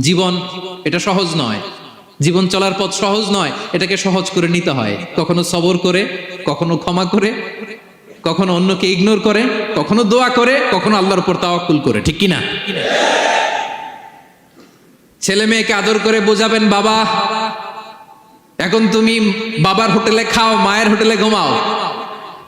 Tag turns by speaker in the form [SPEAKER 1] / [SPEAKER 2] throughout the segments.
[SPEAKER 1] জীবন এটা সহজ নয়। জীবন চলার পথ সহজ নয়, এটাকে সহজ করে নিতে হয়। কখনো সবর করে, কখনো ক্ষমা করে, কখনো অন্যকে ইগনোর করে, কখনো দোয়া করে, কখনো আল্লাহর উপর তাওয়াক্কুল করে। ঠিক কিনা? ছেলে মেয়েকে আদর করে বোঝাবেন, বাবা, এখন তুমি বাবার হোটেলে খাও, মায়ের হোটেলে ঘুমাও।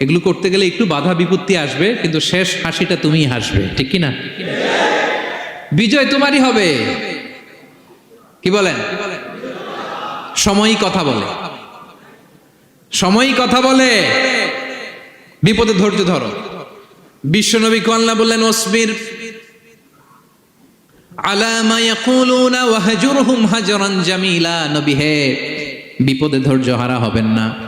[SPEAKER 1] এগুলো করতে গেলে একটু বাধা বিপত্তি আসবে, কিন্তু শেষ হাসিটা তুমিই হাসবে, ঠিক কি না বিজয় তোমারই হবে। কি বলেন? সময়ই কথা বলে। সময়ই কথা বলে। বিপদে ধৈর্য ধরো। বিশ্বনবী কল্লা বললেন হে, বিপদে ধৈর্য হারা হবেন না।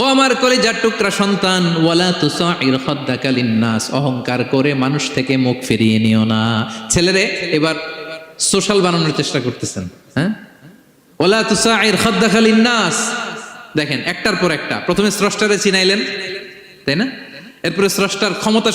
[SPEAKER 1] ও আমার কলেজার টুকরা সন্তান, ওয়ালা তুসাইর খদ্দাকালিন নাস অহংকার করে মানুষ থেকে মুখ ফিরিয়ে নিও না। ছেলেরে, এবার সোশ্যাল বানানোর চেষ্টা করতেছেন হ্যাঁ? ওয়ালা তুসাইর খদ্দাকালিন নাস দেখেন, একটার পর একটা। প্রথমে স্রষ্টারে চিনাইলেন, তাই না? এরপরে স্রষ্টার ক্ষমতা